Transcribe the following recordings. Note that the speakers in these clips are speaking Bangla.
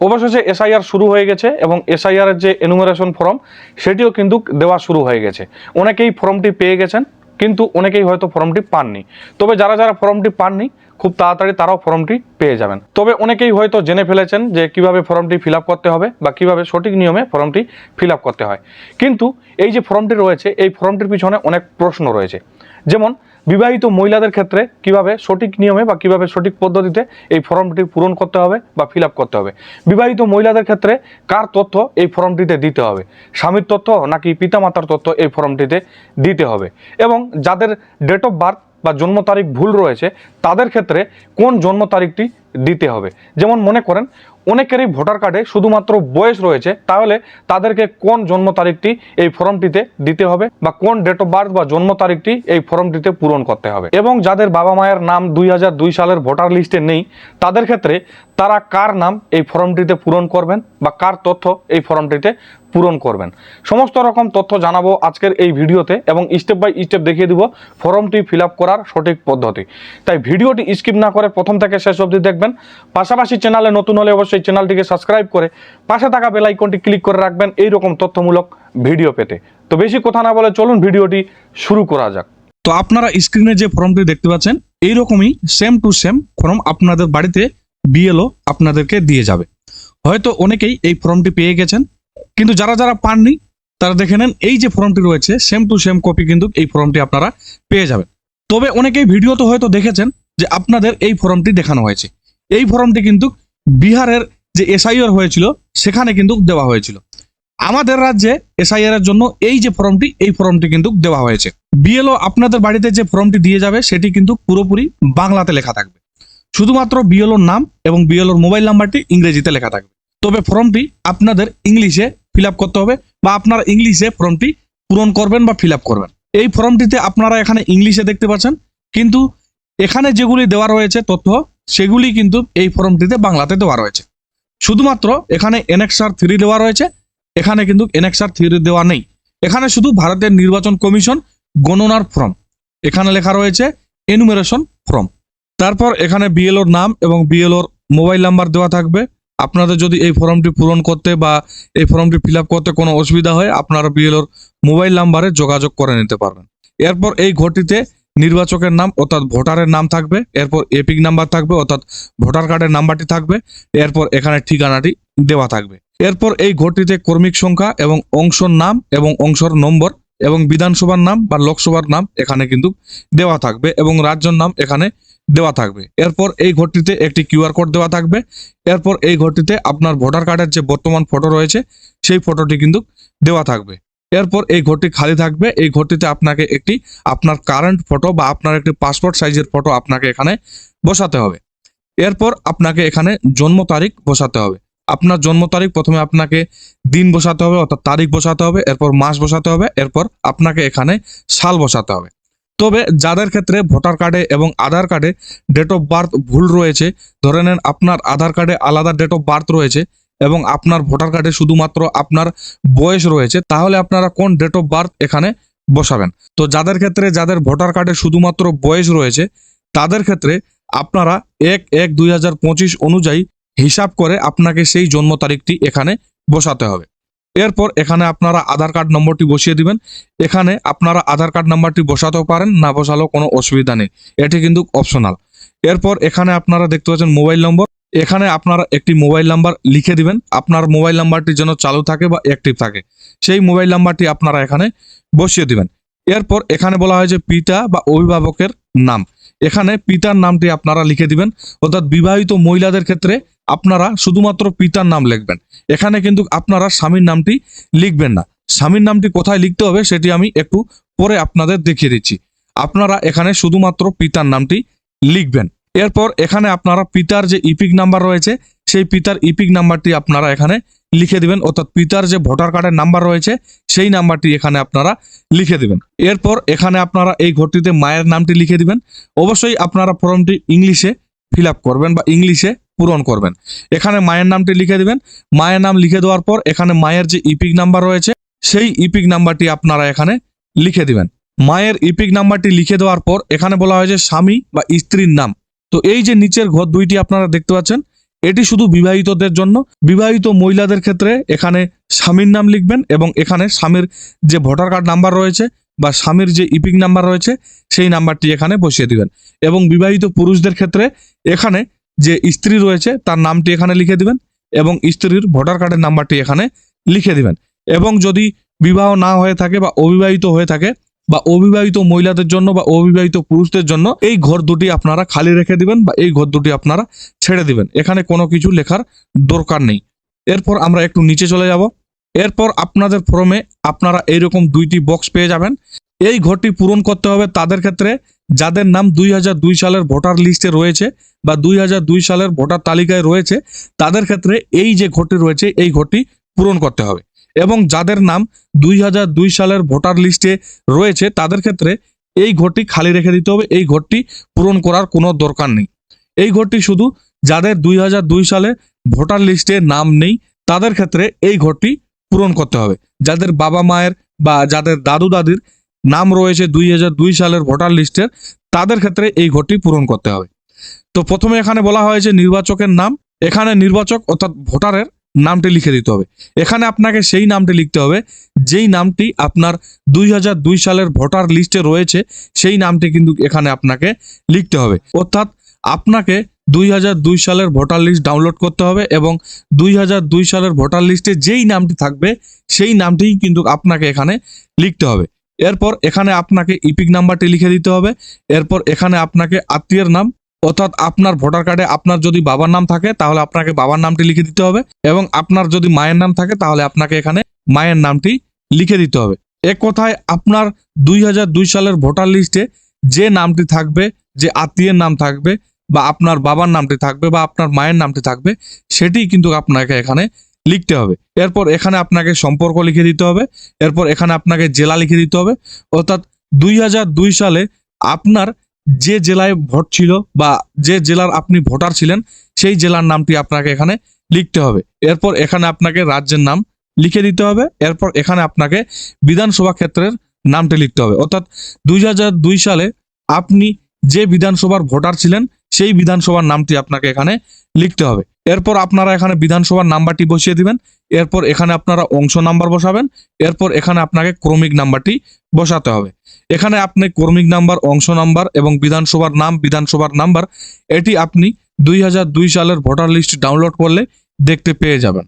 অবশেষে এসআইআর শুরু হয়ে গেছে এবং এসআইআর এর যে এনুমারেশন ফর্ম সেটিও কিন্তু দেওয়া শুরু হয়ে গেছে। অনেকেই ফর্মটি পেয়ে গেছেন, কিন্তু অনেকেই হয়তো ফর্মটি পাননি। তবে যারা যারা ফর্মটি পাননি, খুব তাড়াতাড়ি তারাও ফর্মটি পেয়ে যাবেন। তবে অনেকেই হয়তো জেনে ফেলেছেন যে কীভাবে ফর্মটি ফিল করতে হবে বা কীভাবে সঠিক নিয়মে ফর্মটি ফিল করতে হয়। কিন্তু এই যে ফর্মটি রয়েছে, এই ফর্মটির পিছনে অনেক প্রশ্ন রয়েছে। যেমন বিবাহিত মহিলাদের ক্ষেত্রে কীভাবে সঠিক নিয়মে বা কীভাবে সঠিক পদ্ধতিতে এই ফর্মটি পূরণ করতে হবে বা ফিল করতে হবে? বিবাহিত মহিলাদের ক্ষেত্রে কার তথ্য এই ফর্মটিতে দিতে হবে? স্বামীর তথ্য নাকি পিতামাতার তথ্য এই ফর্মটিতে দিতে হবে? এবং যাদের ডেট অফ বার্থ বা জন্ম তারিখ ভুল রয়েছে, তাদের ক্ষেত্রে কোন জন্ম তারিখটি দিতে হবে? যেমন মনে করেন অনেকেরই ভোটার কার্ডে শুধুমাত্র বয়স রয়েছে, তাহলে তাদেরকে কোন জন্ম তারিখটি এই ফর্মটিতে দিতে হবে বা কোন ডেট অফ বার্থ বা জন্ম তারিখটি এই ফর্মটিতে পূরণ করতে হবে? এবং যাদের বাবা মায়ের নাম দুই সালের ভোটার লিস্টে নেই, তাদের ক্ষেত্রে তারা কার নাম এই ফর্মটিতে পূরণ করবেন বা কার তথ্য এই ফর্মটিতে পূরণ করবেন। সমস্ত রকম তথ্য জানাব আজকের এই ভিডিওতে এবং স্টেপ বাই স্টেপ দেখিয়ে দিব ফর্মটি ফিল করার সঠিক পদ্ধতি। তাই ভিডিওটি স্কিপ না করে প্রথম থেকে শেষ অবধি দেখবেন। পাশাপাশি চ্যানেলে নতুন হলে অবশ্যই চ্যানেলটিকে সাবস্ক্রাইব করে পাশে থাকা বেল আইকনটি ক্লিক করে রাখবেন। এই রকম তথ্যমূলক ভিডিও পেতে। তো বেশি কথা না বলে চলুন ভিডিওটি শুরু করা যাক। তো আপনারা স্ক্রিনে যে ফর্মটি দেখতে পাচ্ছেন, এইরকমই সেম টু সেম ফর্ম আপনাদের বাড়িতে বিএলও আপনাদেরকে দিয়ে যাবে। হয়তো অনেকেই এই ফর্মটি পেয়ে গেছেন। কিন্তু যারা যারা পাননি, তারা দেখে নেন, এই যে ফর্মটি রয়েছে সেম টু সেম কপি কিন্তু এই ফর্মটি আপনারা পেয়ে যাবেন। তবে অনেকেই ভিডিওতে হয়তো দেখেছেন যে আপনাদের এই ফর্মটি দেখানো হয়েছে। এই ফর্মটি কিন্তু বিহারের যে এসআইআর হয়েছিল, সেখানে কিন্তু দেওয়া হয়েছিল। আমাদের রাজ্যে এসআইআর এর জন্য এই যে ফর্মটি, এই ফর্মটি কিন্তু দেওয়া হয়েছে। বিএলও আপনাদের বাড়িতে যে ফর্মটি দিয়ে যাবে, সেটি কিন্তু পুরোপুরি বাংলাতে লেখা থাকবে। শুধুমাত্র বিএলওর নাম এবং বিএলওর মোবাইল নাম্বারটি ইংরেজিতে লেখা থাকবে। তবে ফর্মটি আপনাদের ইংলিশে ফিল আপ করতে হবে বা আপনারা ইংলিশে ফর্মটি পূরণ করবেন বা ফিল আপ করবেন। এই ফর্মটিতে আপনারা এখানে ইংলিশে দেখতে পাচ্ছেন, কিন্তু এখানে যেগুলি দেওয়া রয়েছে তথ্য, সেগুলি কিন্তু এই ফর্মটিতে বাংলাতে দেওয়া রয়েছে। শুধুমাত্র এখানে এনএক্সার থ্রি দেওয়া রয়েছে, এখানে কিন্তু এনএক্সার থ্রি দেওয়া নেই। এখানে শুধু ভারতের নির্বাচন কমিশন গণনার ফর্ম এখানে লেখা রয়েছে এনুমেরেশন ফর্ম তারপর এখানে বিএলওর নাম এবং বিএলওর মোবাইল নাম্বার দেওয়া থাকবে। আপনাদের যদি এই ফর্মটি পূরণ করতে বা এই ফর্মটি ফিল করতে কোনো অসুবিধা হয়, আপনারা বিএলওর মোবাইল নাম্বারে যোগাযোগ করে নিতে পারবেন। এরপর এই ঘরটিতে নির্বাচকের নাম অর্থাৎ ভোটারের নাম থাকবে, এরপর এপিক নাম্বার থাকবে অর্থাৎ ভোটার কার্ডের নাম্বারটি থাকবে, এরপর এখানে ঠিকানাটি দেওয়া থাকবে। এরপর এই ঘরটিতে কর্মিক সংখ্যা এবং অংশর নাম এবং অংশর নম্বর এবং বিধানসভার নাম বা লোকসভার নাম এখানে কিন্তু দেওয়া থাকবে এবং রাজ্যের নাম এখানে দেওয়া থাকবে। এরপর এই ঘরটিতে একটি কিউআর কোড দেওয়া থাকবে। এরপর এই ঘরটিতে আপনার ভোটার কার্ডের যে বর্তমান ফটো রয়েছে, সেই ফটোটি কিন্তু দেওয়া থাকবে। এরপর এই ঘরটি খালি থাকবে। এই ঘরটিতে আপনাকে একটি আপনার কারেন্ট ফটো বা আপনার একটি পাসপোর্ট সাইজের ফটো আপনাকে এখানে বসাতে হবে। এরপর আপনাকে এখানে জন্ম তারিখ বসাতে হবে। আপনার জন্ম তারিখ প্রথমে আপনাকে দিন বসাতে হবে, অর্থাৎ তারিখ বসাতে হবে, এরপর মাস বসাতে হবে, এরপর আপনাকে এখানে সাল বসাতে হবে। তবে যাদের ক্ষেত্রে ভোটার কার্ডে এবং আধার কার্ডে ডেট অফ বার্থ ভুল রয়েছে, ধরে নেন আপনার আধার কার্ডে আলাদা ডেট অফ বার্থ রয়েছে এবং আপনার ভোটার কার্ডে শুধুমাত্র আপনার বয়স রয়েছে, তাহলে আপনারা কোন ডেট অফ বার্থ এখানে বসাবেন? তো যাদের ক্ষেত্রে যাদের ভোটার কার্ডে শুধুমাত্র বয়স রয়েছে, তাদের ক্ষেত্রে আপনারা এক এক দুই অনুযায়ী হিসাব করে আপনাকে সেই জন্ম তারিখটি এখানে বসাতে হবে। এরপর এখানে আপনারা আধার কার্ড নম্বরটি বসিয়ে দিবেন। এখানে আপনারা আধার কার্ড নাম্বারটি বসাতেও পারেন, না বসালেও কোনো অসুবিধা নেই। এটি কিন্তু অপশনাল এরপর এখানে আপনারা দেখতে পাচ্ছেন মোবাইল নম্বর। এখানে আপনারা একটি মোবাইল নাম্বার লিখে দিবেন। আপনার মোবাইল নাম্বারটি যেন চালু থাকে বা অ্যাক্টিভ থাকে। সেই মোবাইল নাম্বারটি আপনারা এখানে বসিয়ে দিবেন। এরপর এখানে বলা হয় যে পিতা বা অভিভাবকের নাম। এখানে পিতার নামটি আপনারা লিখে দিবেন। অর্থাৎ বিবাহিত মহিলাদের ক্ষেত্রে আপনারা শুধুমাত্র পিতার নাম লিখবেন। এখানে কিন্তু আপনারা স্বামীর নামটি লিখবেন না। স্বামীর নামটি কোথায় লিখতে হবে সেটি আমি একটু পরে আপনাদের দেখিয়ে দিচ্ছি। আপনারা এখানে শুধুমাত্র পিতার নামটি লিখবেন। এরপর এখানে আপনারা পিতার যে ইপিক নাম্বার রয়েছে, সেই পিতার ইপিক নাম্বারটি আপনারা এখানে লিখে দিবেন। অর্থাৎ পিতার যে ভোটার কার্ডের নাম্বার রয়েছে, সেই নাম্বারটি এখানে আপনারা লিখে দিবেন। এরপর এখানে আপনারা এই ঘরটিতে মায়ের নামটি লিখে দিবেন। অবশ্যই আপনারা ফর্মটি ইংলিশে ফিল করবেন বা ইংলিশে পূরণ করবেন। এখানে মায়ের নামটি লিখে দিবেন। মায়ের নাম লিখে দেওয়ার পর এখানে মায়ের যে ইপিক নাম্বার রয়েছে, সেই ইপিক নাম্বারটি আপনারা এখানে লিখে দিবেন। মায়ের ইপিক নাম্বারটি লিখে দেওয়ার পর এখানে বলা হয় যে স্বামী বা স্ত্রীর নাম। তো এই যে নিচের ঘর দুইটি আপনারা দেখতে পাচ্ছেন এটি শুধু বিবাহিতদের জন্য, বিবাহিত মহিলাদের ক্ষেত্রে এখানে স্বামীর নাম লিখবেন এবং এখানে স্বামীর যে ভোটার কার্ড নাম্বার রয়েছে বা স্বামীর যে ইপিক নাম্বার রয়েছে, সেই নাম্বারটি এখানে বসিয়ে দিবেন। এবং বিবাহিত পুরুষদের ক্ষেত্রে এখানে যে স্ত্রী রয়েছে, তার নামটি এখানে লিখে দিবেন এবং স্ত্রীর ভোটার কার্ডের নাম্বারটি এখানে লিখে দিবেন। এবং যদি বিবাহ না হয়ে থাকে বা অবিবাহিত হয়ে থাকে বা অবিবাহিত মহিলাদের জন্য বা অবিবাহিত পুরুষদের জন্য এই ঘর দুটি আপনারা খালি রেখে দিবেন বা এই ঘর দুটি আপনারা ছেড়ে দিবেন। এখানে কোনো কিছু লেখার দরকার নেই। এরপর আমরা একটু নিচে চলে যাব। এরপর আপনাদের ফর্মে আপনারা এইরকম দুইটি বক্স পেয়ে যাবেন। এই ঘরটি পূরণ করতে হবে তাদের ক্ষেত্রে যাদের নাম দুই সালের ভোটার লিস্টে রয়েছে বা দুই সালের ভোটার তালিকায় রয়েছে, তাদের ক্ষেত্রে এই যে ঘরটি রয়েছে, এই ঘরটি পূরণ করতে হবে। এবং যাদের নাম দুই সালের ভোটার লিস্টে রয়েছে, তাদের ক্ষেত্রে এই ঘরটি খালি রেখে দিতে হবে। এই ঘরটি পূরণ করার কোনো দরকার নেই। এই ঘরটি শুধু যাদের দুই সালে ভোটার লিস্টে নাম নেই, তাদের ক্ষেত্রে এই ঘরটি পূরণ করতে হবে। যাদের বাবা মায়ের বা যাদের দাদু দাদির নাম রয়েছে দুই সালের ভোটার লিস্টের তাদের ক্ষেত্রে এই ঘরটি পূরণ করতে হবে। তো প্রথমে এখানে বলা হয়েছে নির্বাচকের নাম। এখানে নির্বাচক অর্থাৎ ভোটারের নামটি লিখে দিতে হবে। এখানে আপনাকে সেই নামটি লিখতে হবে, যেই নামটি আপনার দুই সালের ভোটার লিস্টে রয়েছে, সেই নামটি কিন্তু এখানে আপনাকে লিখতে হবে। অর্থাৎ আপনাকে দুই সালের ভোটার লিস্ট ডাউনলোড করতে হবে এবং দুই সালের ভোটার লিস্টে যেই নামটি থাকবে, সেই নামটিই কিন্তু আপনাকে এখানে লিখতে হবে। এরপর এখানে আপনাকে ইপিক নাম্বারটি লিখে দিতে হবে। এরপর এখানে আপনাকে আত্মীয়ের নাম অর্থাৎ আপনার ভোটার কার্ডে আপনার যদি বাবার নাম থাকে, তাহলে আপনাকে বাবার নামটি লিখে দিতে হবে এবং আপনার যদি মায়ের নাম থাকে, তাহলে আপনাকে এখানে মায়ের নামটি লিখে দিতে হবে। এক কথায়, আপনার দুই সালের ভোটার লিস্টে যে নামটি থাকবে, যে আত্মীয়ের নাম থাকবে বা আপনার বাবার নামটি থাকবে বা আপনার মায়ের নামটি থাকবে সেটি কিন্তু আপনাকে এখানে লিখতে হবে। এরপর এখানে আপনাকে সম্পর্ক লিখে দিতে হবে, এরপর এখানে আপনাকে জেলা লিখে দিতে হবে। অর্থাৎ দুই সালে আপনার যে জেলায় ভোট ছিল বা যে জেলার আপনি ভোটার ছিলেন, সেই জেলার নামটি আপনাকে এখানে লিখতে হবে। এরপর এখানে আপনাকে রাজ্যের নাম লিখে দিতে হবে। এরপর এখানে আপনাকে বিধানসভা ক্ষেত্রের নামটি লিখতে হবে। অর্থাৎ দুই সালে আপনি যে বিধানসভার ভোটার ছিলেন, সেই বিধানসভার নামটি আপনাকে এখানে লিখতে হবে। এরপর আপনারা এখানে বিধানসভার নাম্বারটি বসিয়ে দিবেন। এরপর এখানে আপনারা অংশ নাম্বার বসাবেন, এরপর এখানে আপনাকে ক্রমিক নাম্বারটি বসাতে হবে। এখানে আপনি ক্রমিক নাম্বার, অংশ নাম্বার এবং বিধানসভার নাম, বিধানসভার নাম্বার, এটি আপনি দুই সালের ভোটার লিস্ট ডাউনলোড করলে দেখতে পেয়ে যাবেন।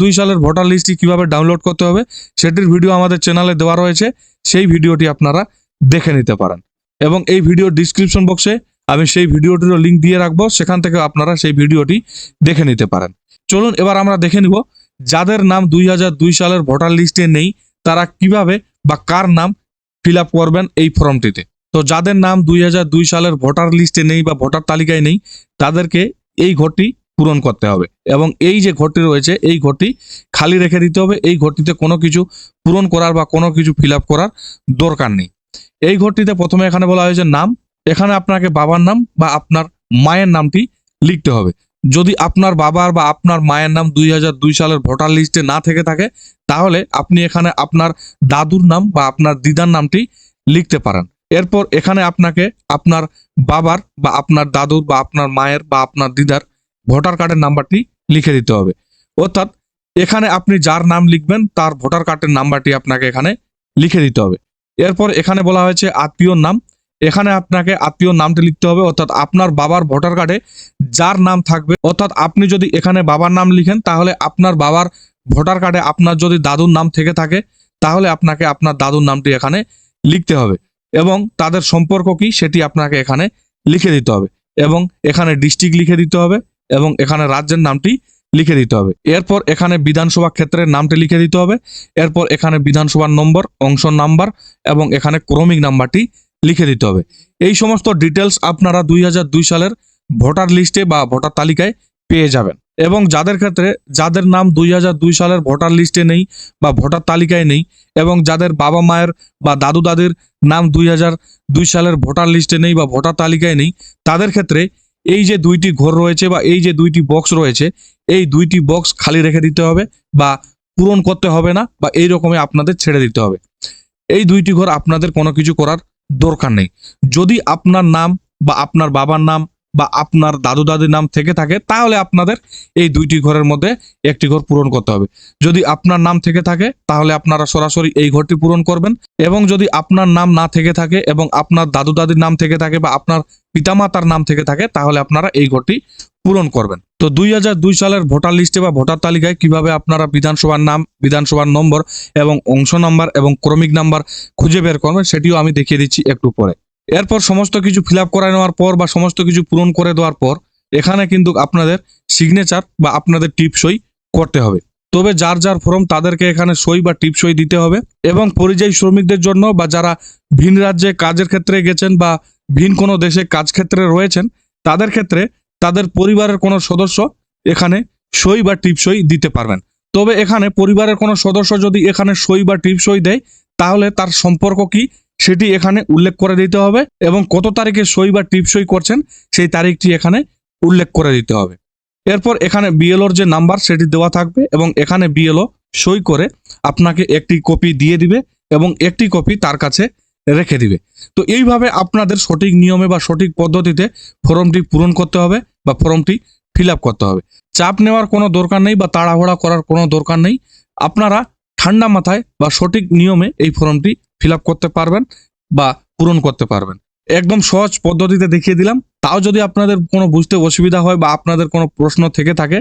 দুই সালের ভোটার লিস্টটি কীভাবে ডাউনলোড করতে হবে সেটির ভিডিও আমাদের চ্যানেলে দেওয়া রয়েছে, সেই ভিডিওটি আপনারা দেখে নিতে পারেন। এবং এই ভিডিও ডিসক্রিপশন বক্সে আমি সেই ভিডিওটিরও লিঙ্ক দিয়ে রাখব, সেখান থেকে আপনারা সেই ভিডিওটি দেখে নিতে পারেন। চলুন এবার আমরা দেখে নিব যাদের নাম দুই সালের ভোটার লিস্টে নেই, তারা কীভাবে বা কার নাম ফিল করবেন এই ফর্মটিতে? তো যাদের নাম দুই সালের ভোটার লিস্টে নেই বা ভোটার তালিকায় নেই, তাদেরকে এই ঘরটি পূরণ করতে হবে। এবং এই যে ঘরটি রয়েছে, এই ঘরটি খালি রেখে দিতে হবে। এই ঘরটিতে কোনো কিছু পূরণ করার বা কোনো কিছু ফিল করার দরকার নেই। এই ঘরটিতে প্রথমে এখানে বলা হয়েছে নাম। এখানে আপনাকে বাবার নাম বা আপনার মায়ের নামটি লিখতে হবে। যদি আপনার বাবার বা আপনার মায়ের নাম দুই হাজার দুই সালের ভোটার লিস্টে না থেকে থাকে, তাহলে আপনি এখানে আপনার দাদুর নাম বা আপনার দিদার নামটি লিখতে পারেন। এরপর এখানে আপনাকে আপনার বাবার বা আপনার দাদুর বা আপনার মায়ের বা আপনার দিদার ভোটার কার্ডের নাম্বারটি লিখে দিতে হবে। অর্থাৎ এখানে আপনি যার নাম লিখবেন, তার ভোটার কার্ডের নাম্বারটি আপনাকে এখানে লিখে দিতে হবে। এরপর এখানে বলা হয়েছে আত্মীয়র নাম এখানে আপনাকে আত্মীয় নামটি লিখতে হবে, অর্থাৎ আপনার বাবার ভোটার কার্ডে যার নাম থাকবে, অর্থাৎ আপনি যদি এখানে বাবার নাম লিখেন, তাহলে আপনার বাবার ভোটার কার্ডে আপনার যদি দাদুর নাম থেকে থাকে, তাহলে আপনাকে আপনার দাদুর নামটি এখানে লিখতে হবে এবং তাদের সম্পর্ক কি সেটি আপনাকে এখানে লিখে দিতে হবে এবং এখানে ডিস্ট্রিক্ট লিখে দিতে হবে এবং এখানে রাজ্যের নামটি লিখে দিতে হবে। এরপর এখানে বিধানসভা ক্ষেত্রের নামটি লিখে দিতে হবে, এরপর এখানে বিধানসভার নম্বর, অংশ নাম্বার এবং এখানে ক্রমিক নাম্বারটি লিখে দিতে হবে। এই সমস্ত ডিটেলস আপনারা দুই সালের ভোটার লিস্টে বা ভোটার তালিকায় পেয়ে যাবেন। এবং যাদের ক্ষেত্রে, যাদের নাম দুই সালের ভোটার লিস্টে নেই বা ভোটার তালিকায় নেই এবং যাদের বাবা মায়ের বা দাদু দাদির নাম দুই সালের ভোটার লিস্টে নেই বা ভোটার তালিকায় নেই, তাদের ক্ষেত্রে এই যে দুইটি ঘর রয়েছে বা এই যে দুইটি বক্স রয়েছে, এই দুইটি বক্স খালি রেখে দিতে হবে বা পূরণ করতে হবে না বা এই রকমই আপনাদের ছেড়ে দিতে হবে। এই দুইটি ঘর আপনাদের কোনো কিছু করার দরকার নেই। যদি আপনার নাম বা আপনার বাবার নাম বা আপনার দাদু দাদির নাম থেকে থাকে, তাহলে আপনাদের এই দুইটি ঘরের মধ্যে একটি ঘর পূরণ করতে হবে। যদি আপনার নাম থেকে থাকে, তাহলে আপনারা সরাসরি এই ঘরটি পূরণ করবেন এবং যদি আপনার নাম না থেকে থাকে এবং আপনার দাদু দাদির নাম থেকে থাকে বা আপনার পিতামাতার নাম থেকে থাকে, তাহলে আপনারা এই ঘরটি পূরণ করবেন। তো দুই হাজার দুই সালের ভোটার লিস্টে বা ভোটার তালিকায় কীভাবে আপনারা বিধানসভার নাম, বিধানসভার নম্বর এবং অংশ নাম্বার এবং ক্রমিক নাম্বার খুঁজে বের করবেন, সেটিও আমি দেখিয়ে দিচ্ছি একটু পরে। এরপর সমস্ত কিছু ফিল আপ করে নেওয়ার পর বা সমস্ত কিছু পূরণ করে দেওয়ার পর, এখানে কিন্তু আপনাদের সিগনেচার বা আপনাদের টিপ সই করতে হবে। তবে যার যার ফর্ম তাদেরকে এখানে সই বা টিপ সই দিতে হবে এবং পরিযায়ী শ্রমিকদের জন্য বা যারা ভিন রাজ্যে কাজের ক্ষেত্রে গেছেন বা ভিন কোনো দেশে কাজ ক্ষেত্রে রয়েছেন, তাদের ক্ষেত্রে তাদের পরিবারের কোনো সদস্য এখানে সই বা টিপ সই দিতে পারবেন। তবে এখানে পরিবারের কোনো সদস্য যদি এখানে সই বা টিপ সই দেয়, তাহলে তার সম্পর্ক কি সেটি এখানে উল্লেখ করে দিতে হবে এবং কত তারিখে সই বা টিপ সই করছেন সেই তারিখটি এখানে উল্লেখ করে দিতে হবে। এরপর এখানে বিএলওর যে নাম্বার সেটি দেওয়া থাকবে এবং এখানে বিএলও সই করে আপনাকে একটি কপি দিয়ে দিবে এবং একটি কপি তার কাছে রেখে দিবে। তো এইভাবে আপনাদের সঠিক নিয়মে বা সঠিক পদ্ধতিতে ফর্মটি পূরণ করতে হবে বা ফর্মটি ফিল করতে হবে। চাপ নেওয়ার কোনো দরকার নেই বা তাড়াহুড়া করার কোনো দরকার নেই। আপনারা ঠান্ডা মাথায় বা সঠিক নিয়মে এই ফর্মটি ফিল করতে পারবেন বা পূরণ করতে পারবেন। একদম সহজ পদ্ধতিতে দেখিয়ে দিলাম। তাও যদি আপনাদের কোনো বুঝতে অসুবিধা হয় বা আপনাদের কোনো প্রশ্ন থেকে থাকে,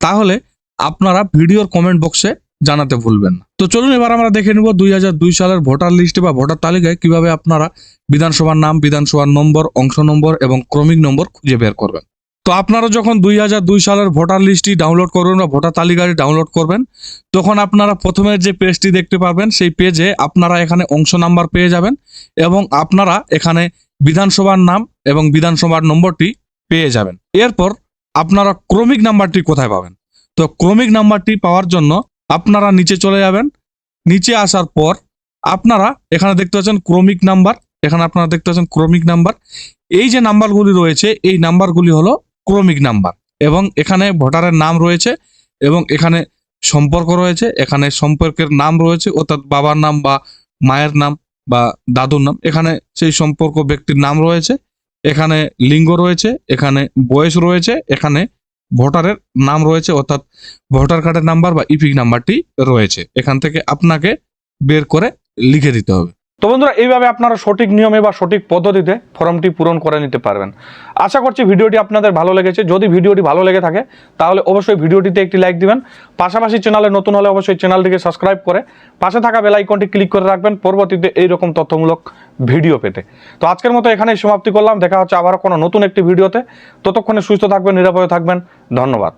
তাহলে আপনারা ভিডিওর কমেন্ট বক্সে জানাতে ভুলবেন না। তো চলুন, এবার আমরা দেখে নিব দুই হাজার দুই সালের ভোটার লিস্টে বা ভোটার তালিকায় কীভাবে আপনারা বিধানসভার নাম, বিধানসভার নম্বর, অংশ নম্বর এবং ক্রমিক নম্বর খুঁজে বের করবেন। তো আপনারা যখন দুই হাজার দুই সালের ভোটার লিস্টটি ডাউনলোড করবেন বা ভোটার তালিকাটি ডাউনলোড করবেন, তখন আপনারা প্রথমে যে পেজটি দেখতে পাবেন, সেই পেজে আপনারা এখানে অংশ নাম্বার পেয়ে যাবেন এবং আপনারা এখানে বিধানসভার নাম এবং বিধানসভার নম্বরটি পেয়ে যাবেন। এরপর আপনারা ক্রমিক নাম্বারটি কোথায় পাবেন? তো ক্রমিক নাম্বারটি পাওয়ার জন্য আপনারা নিচে চলে যাবেন। নিচে আসার পর আপনারা এখানে দেখতে পাচ্ছেন ক্রমিক নাম্বার। এখানে আপনারা দেখতে পাচ্ছেন ক্রমিক নাম্বার। এই যে নাম্বারগুলি রয়েছে, এই নাম্বারগুলি হলো ক্রমিক নাম্বার এবং এখানে ভোটারের নাম রয়েছে এবং এখানে সম্পর্ক রয়েছে। এখানে সম্পর্কের নাম রয়েছে, অর্থাৎ বাবার নাম বা মায়ের নাম বা দাদুর নাম। এখানে সেই সম্পর্ক ব্যক্তির নাম রয়েছে। এখানে লিঙ্গ রয়েছে, এখানে বয়স রয়েছে, এখানে ভোটারের নাম রয়েছে, অর্থাৎ ভোটার কার্ডের নাম্বার বা ইপিক নাম্বারটি রয়েছে। এখান থেকে আপনাকে বের করে লিখে দিতে হবে। তো বন্ধুরা, এইভাবে আপনারা সঠিক নিয়মে বা সঠিক পদ্ধতিতে ফর্মটি পূরণ করে নিতে পারবেন। আশা করছি ভিডিওটি আপনাদের ভালো লেগেছে। যদি ভিডিওটি ভালো লেগে থাকে, তাহলে অবশ্যই ভিডিওটিতে একটি লাইক দিবেন। পাশাপাশি চ্যানেলে নতুন হলে অবশ্যই চ্যানেলটিকে সাবস্ক্রাইব করে পাশে থাকা বেল আইকনটি ক্লিক করে রাখবেন পরবর্তীতে এইরকম তথ্যমূলক ভিডিও পেতে। তো আজকের মতো এখানেই সমাপ্তি করলাম। দেখা হচ্ছে আবারও কোনো নতুন একটি ভিডিওতে। ততক্ষণে সুস্থ থাকবেন, নিরাপদে থাকবেন। ধন্যবাদ।